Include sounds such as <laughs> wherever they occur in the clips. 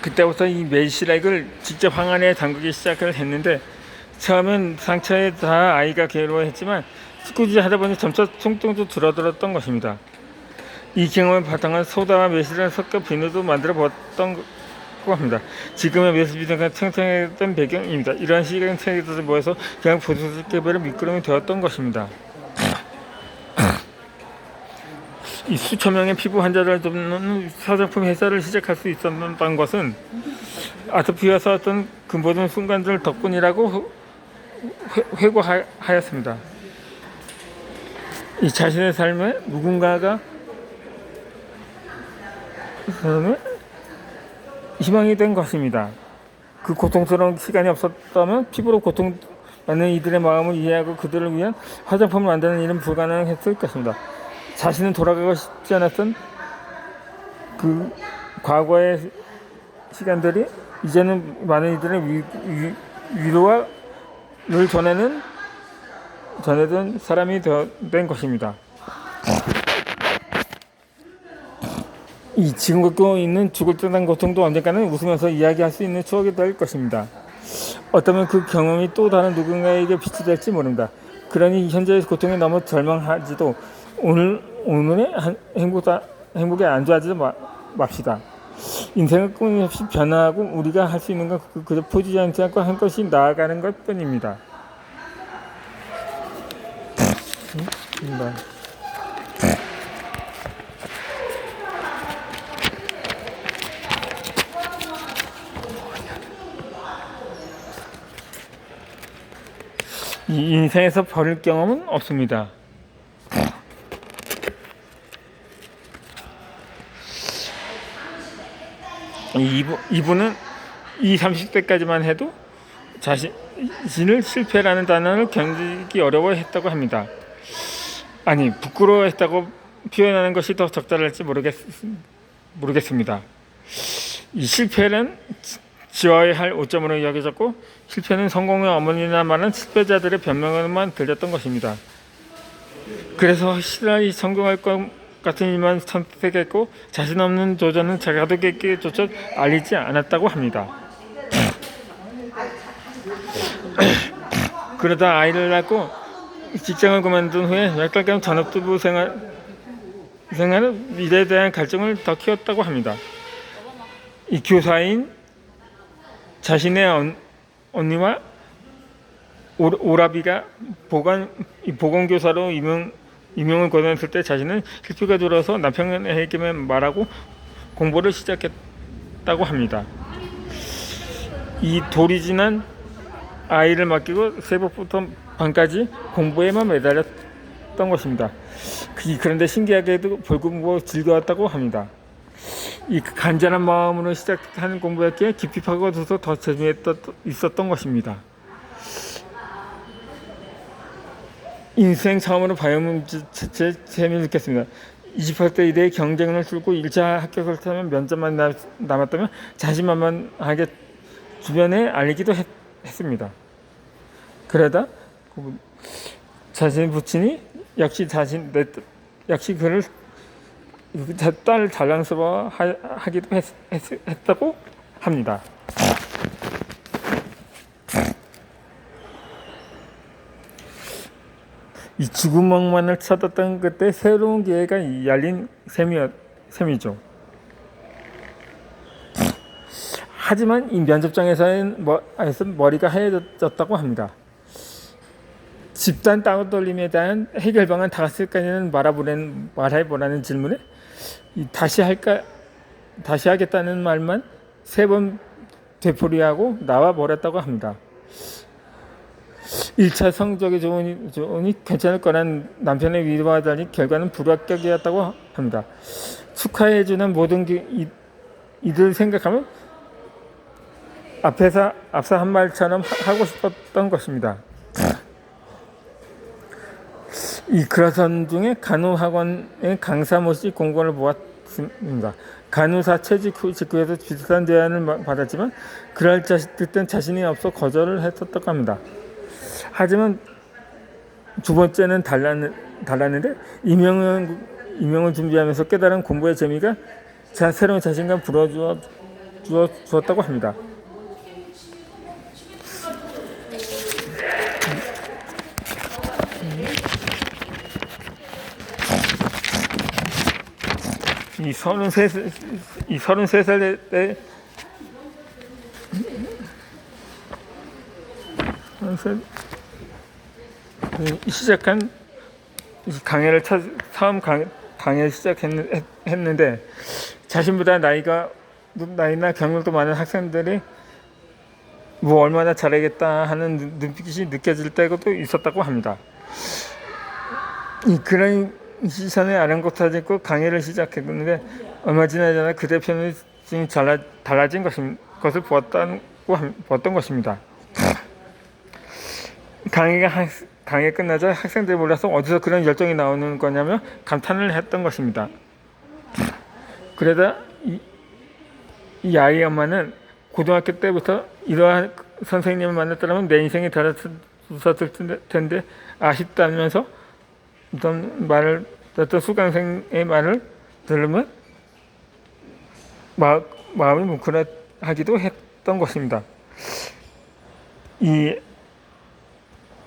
그때부터 이 메시락을 직접 항아리에 담그기 시작을 했는데 처음엔 상처에 다 아이가 괴로워했지만 꾸준히 하다 보니 점차 통증도 줄어들었던 것입니다. 이 경험을 바탕으로 소다와 매실을 섞어 비누도 만들어 보았던 고 합니다. 지금의 비누가 탱탱했던 배경입니다. 이러한 시각은 책에서 모여서 그냥 보수적 개발의 미끄럼이 되었던 것입니다. 이 수천 명의 피부 환자를 돕는 화장품 회사를 시작할 수 있었던 것은 아토피와 싸웠던 그 모든 순간들 덕분이라고 회- 회고하였습니다. 이 자신의 삶에 누군가가 삶에 희망이 된 것입니다. 그 고통스러운 시간이 없었다면 피부로 고통받는 이들의 마음을 이해하고 그들을 위한 화장품을 만드는 일은 불가능했을 것입니다. 자신은 돌아가고 싶지 않았던 그 과거의 시간들이 이제는 많은 이들의 위, 위, 위로와 를 전에는 전해던 사람이 되어- 된 것입니다. 이 지금 겪고 있는 죽을 듯한 고통도 언젠가는 웃으면서 이야기할 수 있는 추억이 될 것입니다. 어쩌면 그 경험이 또 다른 누군가에게 빛이 될지 모릅니다. 그러니 현재의 고통에 너무 절망하지도 오늘 오늘의 한- 행복다 행복에 안주하지 마, 맙시다. 인생은 끊임없이 변화하고 우리가 할 수 있는 건 그- 그저 포지지 않지 않고 한 것이 나아가는 것 뿐입니다. 음, 네. 이 인생에서 버릴 경험은 없습니다. 이분, 이분은 이 30대까지만 해도 자신을 실패라는 단어를 견디기 어려워했다고 합니다. 아니 부끄러워했다고 표현하는 것이 더 적절할지 모르겠, 모르겠습니다. 이 실패는 지- 지어야 할 오점으로 여겨졌고 실패는 성공의 어머니나 말은 실패자들의 변명으로만 들렸던 것입니다. 그래서 확실히 성공할 것 같은 일만 선택했고 자신 없는 도전은 자가독에게조차 알리지 않았다고 합니다. <laughs> 그러다 아이를 낳고 직장을 그만둔 후에 몇 달간 전업주부 생활 생활은 미래에 대한 갈증을 더 키웠다고 합니다. 이 교사인 자신의 언, 언니와 오, 오라비가 보건 이 보건교사로 임용 임용을 거뒀을 때 자신은 실패가 들어서 남편에게만 말하고 공부를 시작했다고 합니다. 이 돌이 지난 아이를 맡기고 새벽부터 밤까지 공부에만 매달렸던 것입니다. 그- 그런데 신기하게도 불공부 즐거웠다고 합니다. 이 간절한 마음으로 시작하는 공부였기에 깊이 파고들어서 더 재미있었던 것입니다. 인생 처음으로 바이오문제 제 재미를 느꼈습니다. 28대 이래 경쟁을 뚫고 1차 합격을 타면 면접만 남- 남았다면 자신만만하게 주변에 알리기도 했, 했습니다. 그러다 그 자신의 부친이 역시 자신 내 뜻- 역시 그를 제 딸을 자랑스러워 하기도 했, 했, 했다고 합니다. 이 죽음망만을 찾았던 그때 새로운 기회가 열린 셈이었, 셈이죠. 하지만 이 면접장에서는 머리가 하얘졌다고 합니다. 집단 따돌림에 대한 해결 방안 다 갔을까지는 말해보라는, 말해보라는 질문에 이 다시 할까 다시 하겠다는 말만 세 번 되풀이하고 나와 버렸다고 합니다. 1차 성적이 좋으니, 좋으니 괜찮을 거란 남편의 달리 결과는 불합격이었다고 합니다. 축하해주는 모든 게 이, 이들 생각하면 앞에서 앞서 한 말처럼 하- 하고 싶었던 것입니다. 이 그라선 중에 간호학원의 강사 모시 공고를 보았습니다. 간호사 후 직후에서 비슷한 제안을 마- 받았지만 그럴 자식 땐 자신이 없어 거절을 했었다고 합니다. 하지만 두 번째는 달랐, 달랐는데 임용은 임용을 준비하면서 깨달은 공부의 재미가 자, 새로운 자신감 불어주어 주어, 주었다고 합니다. 이 서른세 이 서른세 살때 서른세 그 시작한 이 강의를 첫, 처음 강, 강의를 시작했는데 자신보다 나이가 나이나 경력도 많은 학생들이 뭐 얼마나 잘하겠다 하는 눈- 눈빛이 느껴질 때도 있었다고 합니다. 이 그런 시선에 아랑곳하고 강의를 시작했는데 얼마 지나지 않아 그 대표는 지금 달라, 달라진 것이, 것을 보았다고 함- 보았던 것입니다. 강의가 학, 강의 끝나자 학생들이 몰라서 어디서 그런 열정이 나오는 거냐며 감탄을 했던 것입니다. 그러다 이, 이 아이 엄마는 고등학교 때부터 이러한 선생님을 만났더라면 내 인생이 달라졌을 텐데 아쉽다면서 어떤 말을 어떤 수강생의 말을 들으면 마, 마음이 뭉클하기도 했던 것입니다. 이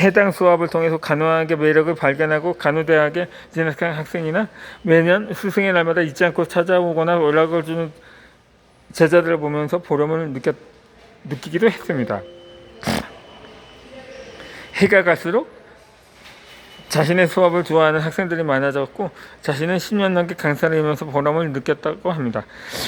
해당 수업을 통해서 간호학의 매력을 발견하고 간호대학에 진학한 학생이나 매년 스승의 날마다 잊지 않고 찾아오거나 연락을 주는 제자들을 보면서 보람을 느꼈, 느끼기도 했습니다. <laughs> 해가 갈수록 자신의 수업을 좋아하는 학생들이 많아졌고 자신은 10년 넘게 강사를 하면서 보람을 느꼈다고 합니다.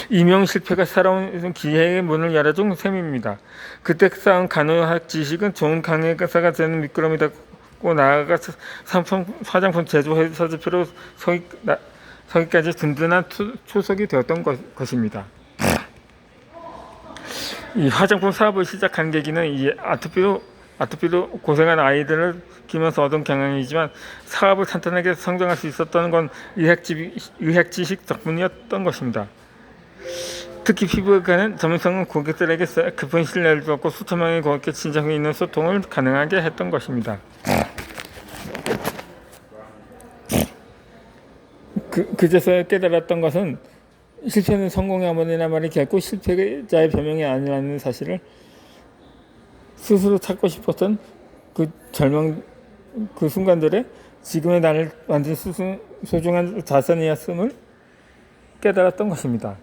임용 실패가 살아온 기회의 문을 열어준 셈입니다. 그때 쌓은 간호학 지식은 좋은 강의사가 되는 미끄럼이 되고 나아가 상품 화장품 제조 회사 대표로 서기, 나, 서기까지 든든한 투, 초석이 되었던 것, 것입니다. 이 화장품 사업을 시작한 계기는 이 아토피로 아토피로 고생한 아이들을 키우면서 얻은 경험이지만 사업을 탄탄하게 성장할 수 있었던 건 의학, 지, 의학 지식 덕분이었던 것입니다. 특히 피부과는 전문성은 고객들에게 깊은 신뢰를 주었고 수천 명의 고객께 진정 있는 소통을 가능하게 했던 것입니다. 그, 그제서야 깨달았던 것은 실패는 성공의 어머니나 말이 결코 실패자의 변명이 아니라는 사실을 스스로 찾고 싶었던 그 절망 그 순간들에 지금의 나를 완전 스승, 소중한 자산이었음을 깨달았던 것입니다.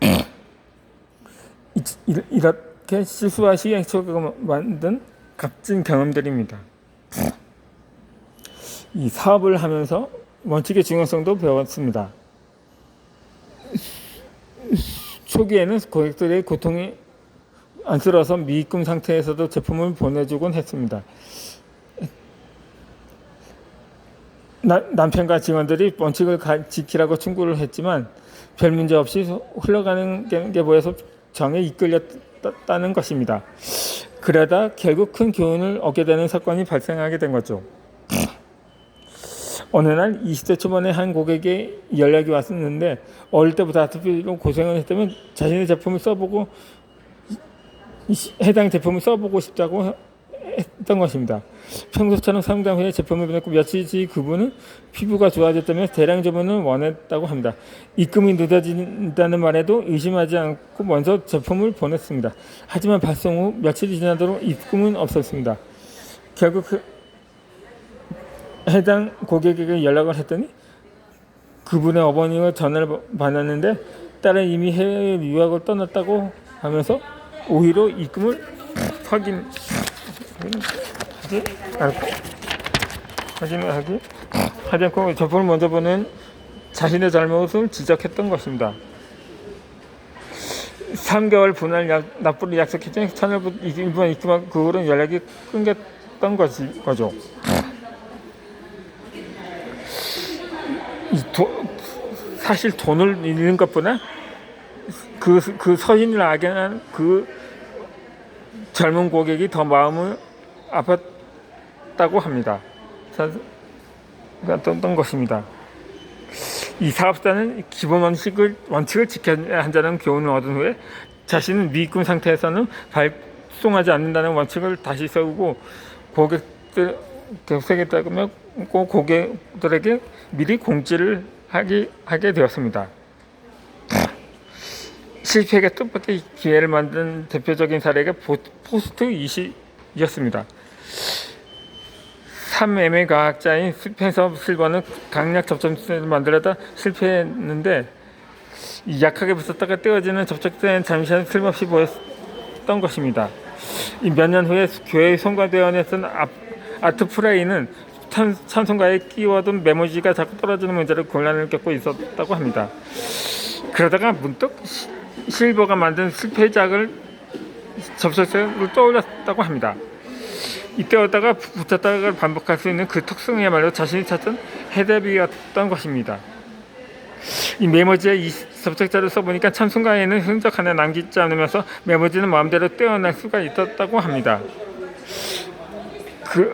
<clears throat> 이렇게 실수와 시행착오가 만든 값진 경험들입니다. <clears throat> 이 사업을 하면서 원칙의 중요성도 배웠습니다. <clears throat> 초기에는 고객들의 고통이 안쓰러워서 미입금 상태에서도 제품을 보내주곤 했습니다. 나, 남편과 직원들이 원칙을 가, 지키라고 충고를 했지만 별 문제 없이 흘러가는 게, 게 보여서 정에 이끌렸다는 것입니다. 그러다 결국 큰 교훈을 얻게 되는 사건이 발생하게 된 거죠. 어느 날 20대 초반에 한 고객의 연락이 왔었는데 어릴 때부터 아토피로 고생을 했다면 자신의 제품을 써보고 해당 제품을 써보고 싶다고 했던 것입니다. 평소처럼 상담 후에 제품을 보냈고 며칠 뒤 그분은 피부가 좋아졌다며 대량 주문을 원했다고 합니다. 입금이 늦어진다는 말에도 의심하지 않고 먼저 제품을 보냈습니다. 하지만 발송 후 며칠이 지나도록 입금은 없었습니다. 결국 그 해당 고객에게 연락을 했더니 그분의 어머니가 전화를 받았는데 딸은 이미 해외 유학을 떠났다고 하면서 오히려 입금을 확인 하지 않고 확인을 하기 하지 않고 제품을 먼저 보낸 자신의 잘못을 지적했던 것입니다. 3개월 분할 약, 납부를 약속했더니 천일부 이번 입금한 그 후로는 연락이 끊겼던 것이, 거죠. 이 도, 사실 돈을 잃는 것보다 그, 그 서인을 악연한 그 젊은 고객이 더 마음을 아팠다고 합니다. 어떤 것입니다. 이 사업자는 기본 원칙을, 원칙을 지켜야 한다는 교훈을 얻은 후에 자신은 미입금 상태에서는 발송하지 않는다는 원칙을 다시 세우고 고객들 계속하겠다며 고객들에게 미리 공지를 하기, 하게 되었습니다. 실패가 뜻밖의 기회를 만든 대표적인 사례가 보- 포스트 이시였습니다. 3M의 과학자인 스펜서 실버는 강약 접촉체를 만들려다 실패했는데 이 약하게 붙었다가 떼어지는 접촉대는 잠시간 틀림없이 보였던 것입니다. 몇 년 후에 교회의 송가대원이었던 아- 아트 프라이는 찬, 찬송가에 끼워둔 메모지가 자꾸 떨어지는 문제로 곤란을 겪고 있었다고 합니다. 그러다가 문득 시- 실버가 만든 실패작을 접속사를 떠올렸다고 합니다. 이때였다가 붙였다가 반복할 수 있는 그 특성이야말로 자신이 찾던 해답이었던 것입니다. 이 메모지에 이 접속자를 써보니까 참순간에는 흔적 하나 남기지 않으면서 메모지는 마음대로 떼어낼 수가 있었다고 합니다. 그,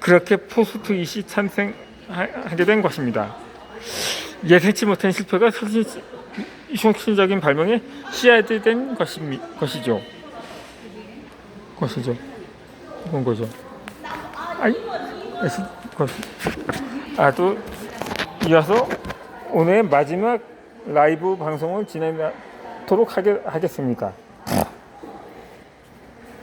그렇게 포스트 이시 탄생하게 된 것입니다. 예상치 못한 실패가 혁신적인 발명에 씨앗이 된 것이, 것이죠. 것이죠. 그런 거죠. 아이, 아시, 것. 아, 또 이어서 오늘 마지막 라이브 방송을 진행하도록 하게, 하겠습니다.